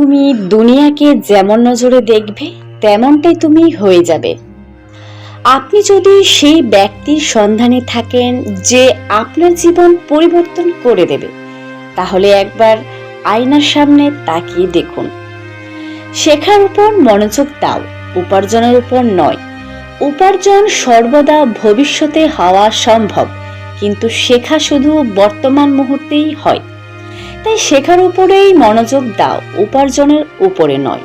তুমি দুনিয়াকে যেমন নজরে দেখবে, তেমনটাই তুমি হয়ে যাবে। আপনি যদি সেই ব্যক্তির সন্ধানে থাকেন যে আপনার জীবন পরিবর্তন করে দেবে, তাহলে একবার আয়নার সামনে তাকিয়ে দেখুন। শেখার উপর মনোযোগ দাও, উপার্জনের উপর নয়। উপার্জন সর্বদা ভবিষ্যতে হওয়া সম্ভব, কিন্তু শেখা শুধু বর্তমান মুহূর্তেই হয়। তাই শেখার উপরেই মনোযোগ দাও, উপার্জনের উপরে নয়।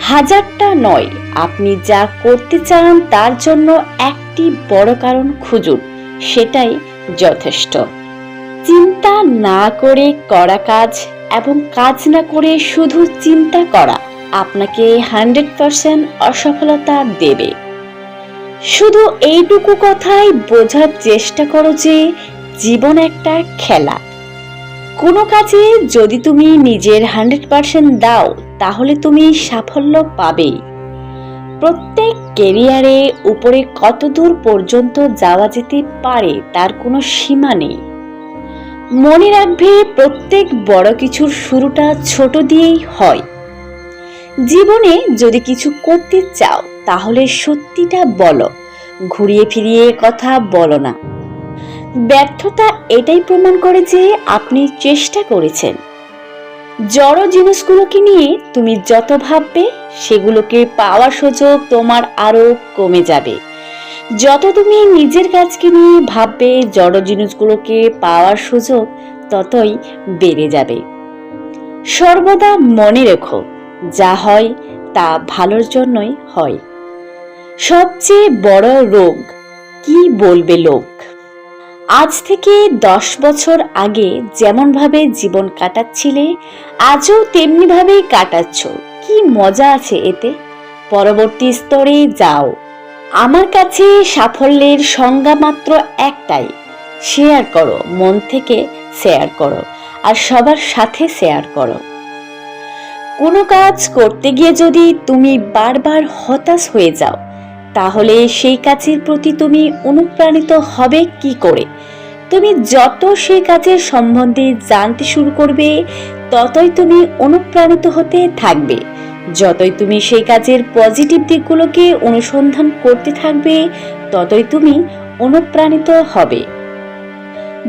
হাজারটা নয়, আপনি যা করতে চান তার জন্য একটি বড় কারণ খুঁজুন, সেটাই যথেষ্ট। চিন্তা না করে করা কাজ এবং কাজ না করে শুধু চিন্তা করা আপনাকে হান্ড্রেড পারসেন্ট অসফলতা দেবে। শুধু এইটুকু কথাই বোঝার চেষ্টা করো যে, জীবন একটা খেলা। কোনো কাজে যদি তুমি নিজের হান্ড্রেড পারসেন্ট দাও, তাহলে তুমি সাফল্য পাবেই প্রত্যেক কেরিয়ারে উপরে কত দূর পর্যন্ত যাওয়া যেতে পারে, তার কোনো সীমা নেই। মনে রাখবে, প্রত্যেক বড় কিছুর শুরুটা ছোট দিয়েই হয়। জীবনে যদি কিছু করতে চাও, তাহলে সত্যিটা বলো। ঘুরিয়ে ফিরিয়ে কথা বলো না। ব্যর্থতা এটাই প্রমাণ করে যে আপনি চেষ্টা করেছেন। জড় জিনিসগুলোকে নিয়ে তুমি যত ভাববে, সেগুলোকে পাওয়ার সুযোগ তোমার আরও কমে যাবে। যত তুমি নিজের কাজকে নিয়ে ভাববে, জড় জিনিসগুলোকে পাওয়ার সুযোগ ততই বেড়ে যাবে। সর্বদা মনে রেখো, যা হয় তা ভালোর জন্যই হয়। সবচেয়ে বড় রোগ, কি বলবে লোক? আজ থেকে দশ বছর আগে যেমনভাবে জীবন কাটাচ্ছিলে, আজও তেমনিভাবেই কাটাচ্ছ। কি মজা আছে এতে? পরবর্তী স্তরে যাও। আমার কাছে সাফল্যের সংজ্ঞা মাত্র একটাই, শেয়ার করো, মন থেকে শেয়ার করো, আর সবার সাথে শেয়ার করো। কোনো কাজ করতে গিয়ে যদি তুমি বারবার হতাশ হয়ে যাও তাহলে সেই কাজের প্রতি তুমি অনুপ্রাণিত হবে কি করে? তুমি যত সেই কাজের সম্বন্ধে জানতে শুরু করবে, ততই তুমি অনুপ্রাণিত হতে থাকবে। যতই তুমি সেই কাজের পজিটিভ দিকগুলোকে অনুসন্ধান করতে থাকবে, ততই তুমি অনুপ্রাণিত হবে।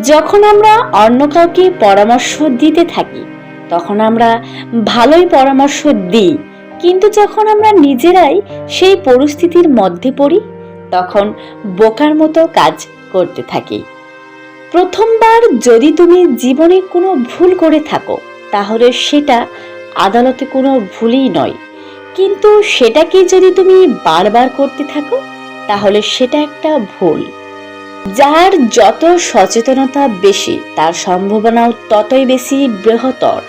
যখন আমরা অন্য কাউকে পরামর্শ দিতে থাকি, তখন আমরা ভালোই পরামর্শ দিই। কিন্তু যখন আমরা নিজেরাই সেই পরিস্থিতির মধ্যে পড়ি, তখন বোকার মতো কাজ করতে থাকি। প্রথমবার যদি তুমি জীবনে কোনো ভুল করে থাকো, তাহলে সেটা আদালতে কোনো ভুলই নয়। কিন্তু সেটাকে যদি তুমি বারবার করতে থাকো, তাহলে সেটা একটা ভুল। যার যত সচেতনতা বেশি, তার সম্ভাবনাও ততই বেশি বৃহত্তর।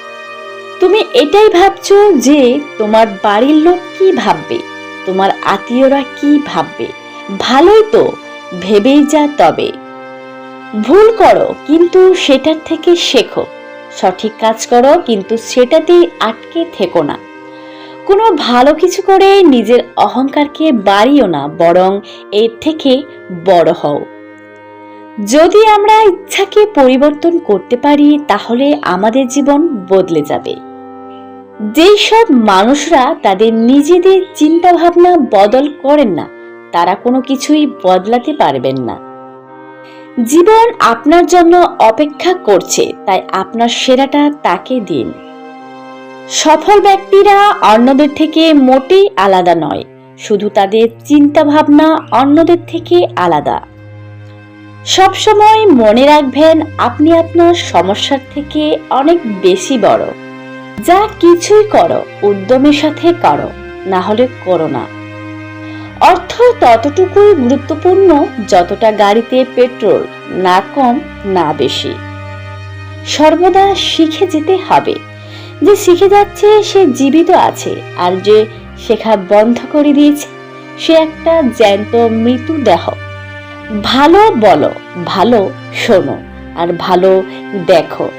তুমি এটাই ভাবছ যে তোমার বাড়ির লোক কি ভাববে? তোমার আত্মীয়রা কি ভাববে? ভালোই তো, ভেবেই যা তবে। ভুল করো, কিন্তু সেটার থেকে শেখো। সঠিক কাজ করো, কিন্তু সেটাতেই আটকে থেকো না। কোনো ভালো কিছু করে নিজের অহংকারকে বাড়িও না, বরং এর থেকে বড় হও। যদি আমরা ইচ্ছাকে পরিবর্তন করতে পারি, তাহলে আমাদের জীবন বদলে যাবে। যেই সব মানুষরা তাদের নিজেদের চিন্তা ভাবনা বদল করেন না, তারা কোনো কিছুই বদলাতে পারবেন না। জীবন আপনার জন্য অপেক্ষা করছে, তাই আপনার সেরাটা তাকে দিন। সফল ব্যক্তিরা অন্যদের থেকে মোটেই আলাদা নয়, শুধু তাদের চিন্তা ভাবনা অন্যদের থেকে আলাদা। সবসময় মনে রাখবেন, আপনি আপনার সমস্যার থেকে অনেক বেশি বড়। যা কিছুই করো, উদ্যমের সাথে করো, না হলে করো না। অর্থ ততটুকুই গুরুত্বপূর্ণ যতটা গাড়িতে পেট্রোল, না কম, না বেশি। সর্বদা শিখে যেতে হবে। যে শিখে যাচ্ছে, সে জীবিত আছে, আর যে শেখা বন্ধ করে দিয়েছে, সে একটা জ্যান্ত মৃত্যু দেহ। ভালো বলো, ভালো শোনো, আর ভালো দেখো।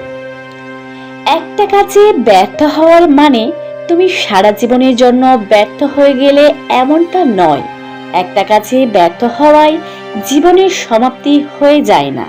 একটা কাজে ব্যর্থ হওয়ার মানে তুমি সারা জীবনের জন্য ব্যর্থ হয়ে গেলে এমনটা নয়। একটা কাজে ব্যর্থ হওয়ায় জীবনের সমাপ্তি হয়ে যায় না।